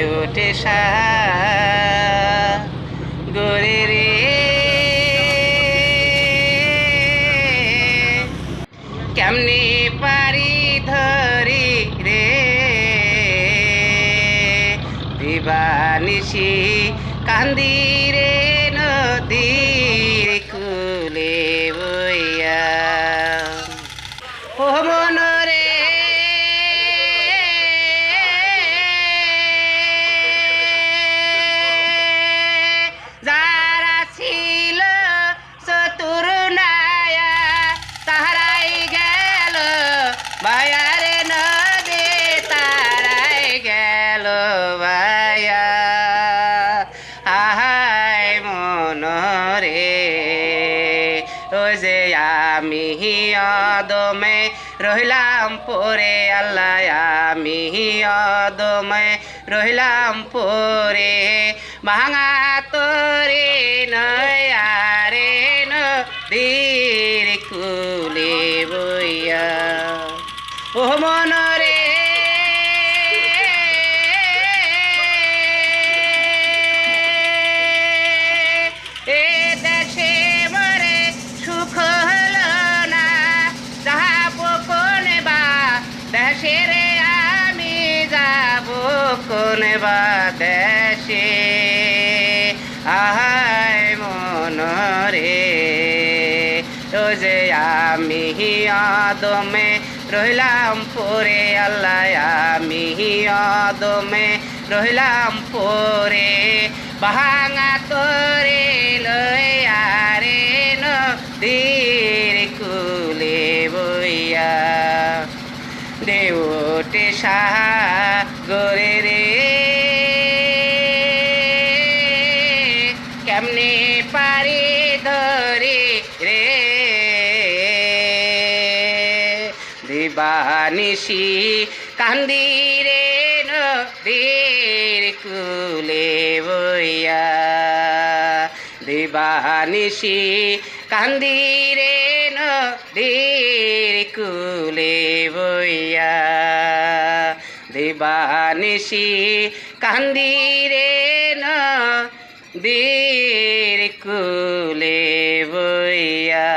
ওঠে গরে রে। কেমনে পারি ধরি রে? দিবানিশি কান্দি রে নদীর কুলে বইয়া। ও মনরে বায়ারে নদী তারাই গেল বায়া আহাই মনরে ও যে অদমে রহিলাম পরে আল্লাহ, আমি অদমে রহিলাম পরে ভাঙা তোরে নয়ারে ও মনরে এ দেশে মরে সুখ না। যাব কোনে বা রে আমি যাব কোনে বা দেশে। আহায় মনরে ও যে আমি আদমে রহিলাম পরে আল্লাহ, আমি আদমে রহিলাম পরে। ভাঙা তোরে লয়ারে নদীর কুলে বইয়া। দেউটে সাহা গরে রে। কেমনে পারি ধরে রে? দিবানিশি কান্দি রে নদীর কুলে বইয়া। দিবানিশি কান্দি রে নদীর কুলে বইয়া। দিবানিশি কান্দি রে নদীর কুলে বইয়া।